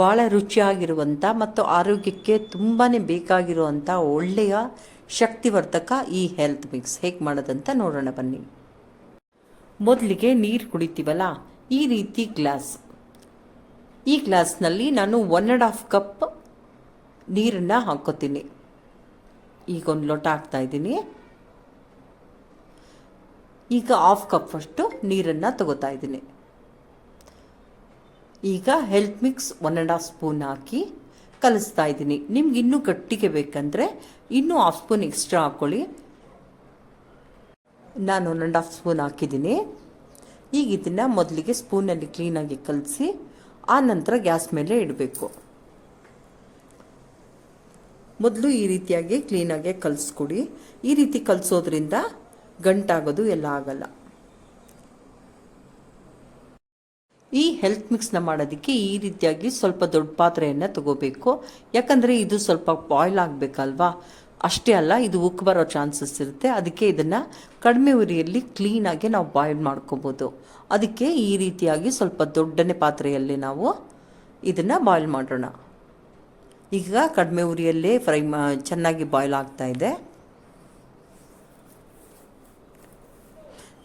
ಭಾಳ ರುಚಿಯಾಗಿರುವಂಥ ಮತ್ತು ಆರೋಗ್ಯಕ್ಕೆ ತುಂಬಾ ಬೇಕಾಗಿರುವಂಥ ಒಳ್ಳೆಯ ಶಕ್ತಿವರ್ಧಕ ಈ ಹೆಲ್ತ್ ಮಿಕ್ಸ್ ಹೇಗೆ ಮಾಡೋದಂತ ನೋಡೋಣ ಬನ್ನಿ. ಮೊದಲಿಗೆ ನೀರು ಕುಡಿತೀವಲ್ಲ, ಈ ರೀತಿ ಗ್ಲಾಸ್ ಈ ಗ್ಲಾಸ್ನಲ್ಲಿ ನಾನು ಒನ್ ಆ್ಯಂಡ್ ಹಾಫ್ ಕಪ್ ನೀರನ್ನು ಹಾಕೋತೀನಿ. ಈಗ ಒಂದು ಲೋಟ ಹಾಕ್ತಾ ಇದ್ದೀನಿ. ಈಗ ಹಾಫ್ ಕಪ್ ಅಷ್ಟು ನೀರನ್ನು ತಗೋತಾ ಇದ್ದೀನಿ. ಈಗ health mix one and half spoon ಹಾಕಿ ಕಲಿಸ್ತಾ ಇದ್ದೀನಿ. ನಿಮ್ಗೆ ಇನ್ನೂ ಗಟ್ಟಿಗೆ ಬೇಕಂದರೆ ಇನ್ನೂ ಹಾಫ್ ಸ್ಪೂನ್ ಎಕ್ಸ್ಟ್ರಾ ಹಾಕ್ಕೊಳ್ಳಿ ನಾನು ಒನ್ ಆ್ಯಂಡ್ ಹಾಫ್ ಸ್ಪೂನ್ ಹಾಕಿದ್ದೀನಿ. ಈಗ ಇದನ್ನು ಮೊದಲಿಗೆ ಸ್ಪೂನಲ್ಲಿ ಕ್ಲೀನಾಗಿ ಕಲಸಿ, ಆ ನಂತರ ಗ್ಯಾಸ್ ಮೇಲೆ ಇಡಬೇಕು. ಮೊದಲು ಈ ರೀತಿಯಾಗಿ ಕ್ಲೀನಾಗೆ ಕಲಿಸ್ಕೊಡಿ. ಈ ರೀತಿ ಕಲಿಸೋದ್ರಿಂದ ಗಂಟಾಗೋದು ಎಲ್ಲ ಆಗಲ್ಲ. ಈ ಹೆಲ್ತ್ ಮಿಕ್ಸ್ನ ಮಾಡೋದಕ್ಕೆ ಈ ರೀತಿಯಾಗಿ ಸ್ವಲ್ಪ ದೊಡ್ಡ ಪಾತ್ರೆಯನ್ನು ತಗೋಬೇಕು. ಯಾಕಂದರೆ ಇದು ಸ್ವಲ್ಪ ಬಾಯ್ಲ್ ಆಗಬೇಕಲ್ವಾ? ಅಷ್ಟೇ ಅಲ್ಲ, ಇದು ಉಕ್ಕು ಬರೋ ಚಾನ್ಸಸ್ ಇರುತ್ತೆ. ಅದಕ್ಕೆ ಇದನ್ನು ಕಡಿಮೆ ಉರಿಯಲ್ಲಿ ಕ್ಲೀನಾಗಿ ನಾವು ಬಾಯ್ಲ್ ಮಾಡ್ಕೋಬೋದು. ಅದಕ್ಕೆ ಈ ರೀತಿಯಾಗಿ ಸ್ವಲ್ಪ ದೊಡ್ಡನೆ ಪಾತ್ರೆಯಲ್ಲಿ ನಾವು ಇದನ್ನು ಬಾಯ್ಲ್ ಮಾಡೋಣ. ಈಗ ಕಡಿಮೆ ಉರಿಯಲ್ಲೇ ಫ್ರೈ ಮಾ, ಚೆನ್ನಾಗಿ ಬಾಯ್ಲ್ ಆಗ್ತಾ ಇದೆ.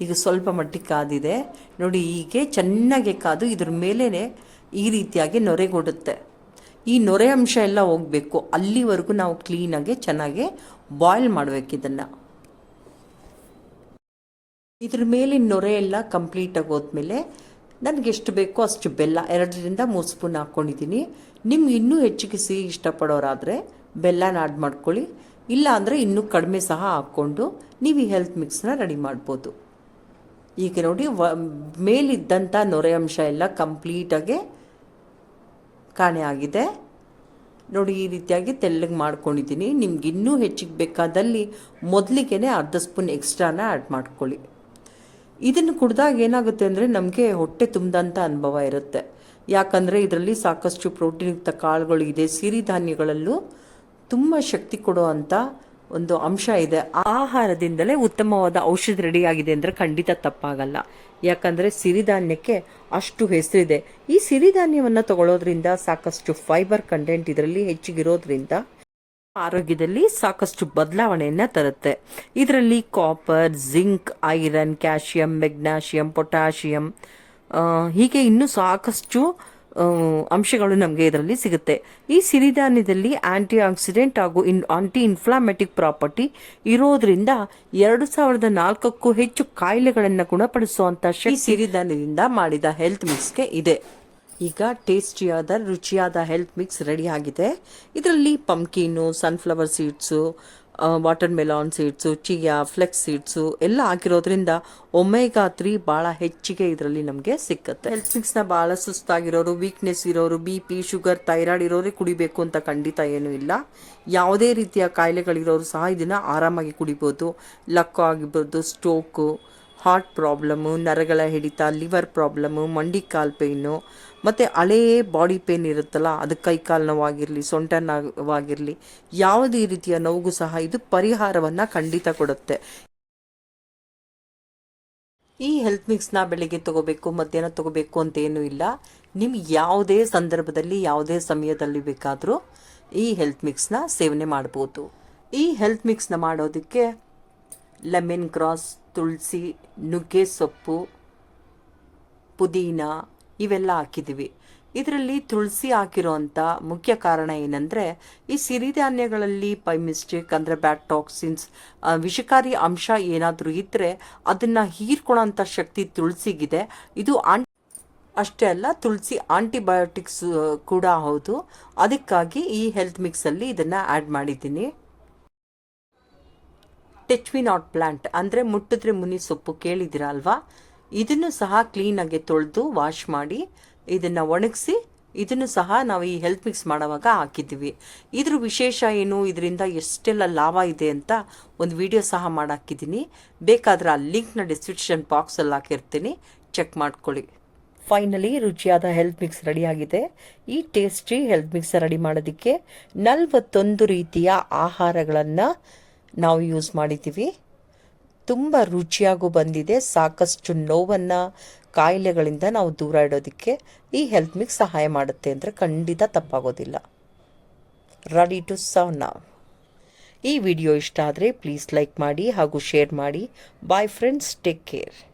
ಈಗ ಸ್ವಲ್ಪ ಮಟ್ಟಿಗೆ ಕಾದಿದೆ. ನೋಡಿ, ಹೀಗೆ ಚೆನ್ನಾಗಿ ಕಾದು ಇದ್ರ ಮೇಲೇ ಈ ರೀತಿಯಾಗಿ ನೊರೆಗೊಡುತ್ತೆ ಈ ನೊರೆ ಅಂಶ ಎಲ್ಲ ಹೋಗಬೇಕು. ಅಲ್ಲಿವರೆಗೂ ನಾವು ಕ್ಲೀನಾಗಿ ಚೆನ್ನಾಗಿ ಬಾಯ್ಲ್ ಮಾಡಬೇಕು ಇದನ್ನು. ಇದ್ರ ಮೇಲಿನ ನೊರೆ ಎಲ್ಲ ಕಂಪ್ಲೀಟಾಗಿ ಹೋದ್ಮೇಲೆ ನನಗೆ ಎಷ್ಟು ಬೇಕೋ ಅಷ್ಟು ಬೆಲ್ಲ, ಎರಡರಿಂದ ಮೂರು ಸ್ಪೂನ್ ಹಾಕ್ಕೊಂಡಿದ್ದೀನಿ ನಿಮ್ಗೆ ಇನ್ನೂ ಹೆಚ್ಚಿಗೆ ಸಿಹಿ ಇಷ್ಟಪಡೋರಾದರೆ ಬೆಲ್ಲನ ಆ್ಯಡ್ ಮಾಡ್ಕೊಳ್ಳಿ. ಇಲ್ಲ ಅಂದರೆ ಇನ್ನೂ ಕಡಿಮೆ ಸಹ ಹಾಕ್ಕೊಂಡು ನೀವು ಈ ಹೆಲ್ತ್ ಮಿಕ್ಸ್ನ ರೆಡಿ ಮಾಡ್ಬೋದು. ಈಗ ನೋಡಿ, ವ ಮೇಲಿದ್ದಂಥ ನೊರೆ ಅಂಶ ಎಲ್ಲ ಕಂಪ್ಲೀಟಾಗಿ ಕಾಣೆ ಆಗಿದೆ. ನೋಡಿ, ಈ ರೀತಿಯಾಗಿ ತೆಳ್ಳಗೆ ಮಾಡ್ಕೊಂಡಿದ್ದೀನಿ. ನಿಮ್ಗೆ ಇನ್ನೂ ಹೆಚ್ಚಿಗೆ ಬೇಕಾದಲ್ಲಿ ಮೊದಲಿಗೆ ಅರ್ಧ ಸ್ಪೂನ್ ಎಕ್ಸ್ಟ್ರಾನ ಆ್ಯಡ್ ಮಾಡ್ಕೊಳ್ಳಿ. ಇದನ್ನು ಕುಡ್ದಾಗ ಏನಾಗುತ್ತೆ ಅಂದರೆ ನಮಗೆ ಹೊಟ್ಟೆ ತುಂಬಿದಂಥ ಅನುಭವ ಇರುತ್ತೆ. ಯಾಕಂದರೆ ಇದರಲ್ಲಿ ಸಾಕಷ್ಟು ಪ್ರೋಟೀನ್ಯುಕ್ತ ಕಾಳುಗಳು ಇದೆ, ಸಿರಿಧಾನ್ಯಗಳಲ್ಲೂ ತುಂಬ ಶಕ್ತಿ ಕೊಡುವಂಥ ಒಂದು ಅಂಶ ಇದೆ. ಆಹಾರದಿಂದಲೇ ಉತ್ತಮವಾದ ಔಷಧ ರೆಡಿ ಆಗಿದೆ ಅಂದರೆ ಖಂಡಿತ ತಪ್ಪಾಗಲ್ಲ. ಯಾಕಂದರೆ ಸಿರಿಧಾನ್ಯಕ್ಕೆ ಅಷ್ಟು ಹೆಸರಿದೆ. ಈ ಸಿರಿಧಾನ್ಯವನ್ನು ತಗೊಳ್ಳೋದ್ರಿಂದ ಸಾಕಷ್ಟು ಫೈಬರ್ ಕಂಟೆಂಟ್ ಇದರಲ್ಲಿ ಹೆಚ್ಚಿಗಿರೋದ್ರಿಂದ ಆರೋಗ್ಯದಲ್ಲಿ ಸಾಕಷ್ಟು ಬದಲಾವಣೆಯನ್ನು ತರುತ್ತೆ. ಇದರಲ್ಲಿ copper zinc iron calcium magnesium potassium ಹೀಗೆ ಇನ್ನೂ ಸಾಕಷ್ಟು ಅಂಶಗಳು ನಮಗೆ ಇದರಲ್ಲಿ ಸಿಗುತ್ತೆ. ಈ ಸಿರಿಧಾನ್ಯದಲ್ಲಿ ಆಂಟಿ ಆಕ್ಸಿಡೆಂಟ್ ಹಾಗೂ ಇನ್ ಆಂಟಿ ಇನ್ಫ್ಲಾಮೆಟಿಕ್ ಪ್ರಾಪರ್ಟಿ ಇರೋದ್ರಿಂದ ಎರಡು ಸಾವಿರದ ನಾಲ್ಕಕ್ಕೂ ಹೆಚ್ಚು ಕಾಯಿಲೆಗಳನ್ನು ಗುಣಪಡಿಸುವಂತ ಶಕ್ತಿ ಸಿರಿಧಾನ್ಯದಿಂದ ಮಾಡಿದ ಹೆಲ್ತ್ ಮಿಕ್ಸ್ಗೆ ಇದೆ. ಈಗ ಟೇಸ್ಟಿಯಾದ ರುಚಿಯಾದ ಹೆಲ್ತ್ ಮಿಕ್ಸ್ ರೆಡಿ ಆಗಿದೆ. ಇದರಲ್ಲಿ pumpkin sunflower seeds watermelon seeds chia flax seeds ಎಲ್ಲ ಹಾಕಿರೋದ್ರಿಂದ ಒಮೆಗಾ ತ್ರೀ ಭಾಳ ಹೆಚ್ಚಿಗೆ ಇದರಲ್ಲಿ ನಮಗೆ ಸಿಕ್ಕತ್ತೆ. ಹೆಲ್ತ್ ಮಿಕ್ಸ್ನ ಭಾಳ ಸುಸ್ತಾಗಿರೋರು ವೀಕ್ನೆಸ್ ಇರೋರು ಬಿ ಪಿ ಶುಗರ್ ಥೈರಾಯ್ಡ್ ಇರೋರೇ ಕುಡಿಬೇಕು ಅಂತ ಖಂಡಿತ ಏನೂ ಇಲ್ಲ. ಯಾವುದೇ ರೀತಿಯ ಕಾಯಿಲೆಗಳಿರೋರು ಸಹ ಇದನ್ನು ಆರಾಮಾಗಿ ಕುಡಿಬೋದು. ಲಕ್ಕೋ ಆಗಿರ್ಬೋದು ಸ್ಟೋಕು ಹಾರ್ಟ್ ಪ್ರಾಬ್ಲಮ್ಮು ನರಗಳ ಹಿಡಿತ ಲಿವರ್ ಪ್ರಾಬ್ಲಮ್ಮು ಮಂಡಿ ಕಾಲು ಪೇಯ್ನು ಮತ್ತು ಹಳೆಯೇ ಬಾಡಿ ಪೇನ್ ಇರುತ್ತಲ್ಲ, ಅದು ಕೈ ಕಾಲು ನೋವಾಗಿರಲಿ, ಸೊಂಟ ನೋವಾಗಿರಲಿ, ಯಾವುದೇ ರೀತಿಯ ನೋವಿಗೂ ಸಹ ಇದು ಪರಿಹಾರವನ್ನು ಖಂಡಿತ ಕೊಡುತ್ತೆ. ಈ ಹೆಲ್ತ್ ಮಿಕ್ಸ್ನ ಬೆಳಿಗ್ಗೆ ತಗೋಬೇಕು, ಮಧ್ಯಾಹ್ನ ತಗೋಬೇಕು ಅಂತ ಏನೂ ಇಲ್ಲ. ನಿಮ್ಗೆ ಯಾವುದೇ ಸಂದರ್ಭದಲ್ಲಿ, ಯಾವುದೇ ಸಮಯದಲ್ಲಿ ಬೇಕಾದರೂ ಈ ಹೆಲ್ತ್ ಮಿಕ್ಸ್ನ ಸೇವನೆ ಮಾಡ್ಬೋದು. ಈ ಹೆಲ್ತ್ ಮಿಕ್ಸ್ನ ಮಾಡೋದಕ್ಕೆ ಲೆಮನ್ ಗ್ರಾಸ್, ತುಳಸಿ, ನುಗ್ಗೆ ಸೊಪ್ಪು, ಪುದೀನ ಇವೆಲ್ಲ ಹಾಕಿದ್ದೀವಿ. ಇದರಲ್ಲಿ ತುಳಸಿ ಹಾಕಿರೋಂಥ ಮುಖ್ಯ ಕಾರಣ ಏನಂದರೆ, ಈ ಸಿರಿಧಾನ್ಯಗಳಲ್ಲಿ ಪೈ ಮಿಸ್ಟೇಕ್ ಅಂದರೆ ಬ್ಯಾಡ್ ಟಾಕ್ಸಿನ್ಸ್ ವಿಷಕಾರಿ ಅಂಶ ಏನಾದರೂ ಇದ್ದರೆ ಅದನ್ನು ಹೀರ್ಕೊಳ್ಳೋಂಥ ಶಕ್ತಿ ತುಳಸಿಗಿದೆ. ಇದು ಅಷ್ಟೇ ಅಲ್ಲ, ತುಳಸಿ ಆಂಟಿಬಯೋಟಿಕ್ಸ್ ಕೂಡ ಹೌದು. ಅದಕ್ಕಾಗಿ ಈ ಹೆಲ್ತ್ ಮಿಕ್ಸಲ್ಲಿ ಇದನ್ನು ಆ್ಯಡ್ ಮಾಡಿದ್ದೀನಿ. ಟಚ್ ಮಿ ನಾಟ್ ಪ್ಲಾಂಟ್ ಅಂದರೆ ಮುಟ್ಟಿದ್ರೆ ಮುನಿ ಸೊಪ್ಪು ಕೇಳಿದಿರಲ್ವಾ ಇದನ್ನು ಸಹ ಕ್ಲೀನಾಗಿ ತೊಳೆದು ವಾಶ್ ಮಾಡಿ, ಇದನ್ನು ಒಣಗಿಸಿ, ಇದನ್ನು ಸಹ ನಾವು ಈ ಹೆಲ್ತ್ ಮಿಕ್ಸ್ ಮಾಡುವಾಗ ಹಾಕಿದ್ದೀವಿ. ಇದ್ರ ವಿಶೇಷ ಏನು? ಇದರಿಂದ ಎಷ್ಟೆಲ್ಲ ಲಾಭ ಇದೆ ಅಂತ ಒಂದು ವಿಡಿಯೋ ಸಹ ಮಾಡಾಕಿದ್ದೀನಿ. ಬೇಕಾದ್ರೆ ಆ ಲಿಂಕ್ನ ಡಿಸ್ಕ್ರಿಪ್ಷನ್ ಬಾಕ್ಸಲ್ಲಿ ಹಾಕಿರ್ತೀನಿ. ಚೆಕ್ ಮಾಡ್ಕೊಳ್ಳಿ. ಫೈನಲಿ ರುಚಿಯಾದ ಹೆಲ್ತ್ ಮಿಕ್ಸ್ ರೆಡಿಯಾಗಿದೆ ಈ ಟೇಸ್ಟಿ ಹೆಲ್ತ್ ಮಿಕ್ಸ್ ರೆಡಿ ಮಾಡೋದಕ್ಕೆ ನಲವತ್ತೊಂದು ರೀತಿಯ ಆಹಾರಗಳನ್ನು ನಾವು ಯೂಸ್ ಮಾಡಿದ್ದೀವಿ. ತುಂಬ ರುಚಿಯಾಗೂ ಬಂದಿದೆ. ಸಾಕಷ್ಟು ನೋವನ್ನು, ಕಾಯಿಲೆಗಳಿಂದ ನಾವು ದೂರ ಇಡೋದಕ್ಕೆ ಈ ಹೆಲ್ತ್ ಮಿಕ್ಸ್ ಸಹಾಯ ಮಾಡುತ್ತೆ ಅಂದರೆ ಖಂಡಿತ ತಪ್ಪಾಗೋದಿಲ್ಲ. ರೆಡಿ ಟು ಸರ್ವ್ ನಾವ್ ಈ ವಿಡಿಯೋ ಇಷ್ಟ ಆದರೆ ಪ್ಲೀಸ್ ಲೈಕ್ ಮಾಡಿ ಹಾಗೂ ಶೇರ್ ಮಾಡಿ. Bye friends take care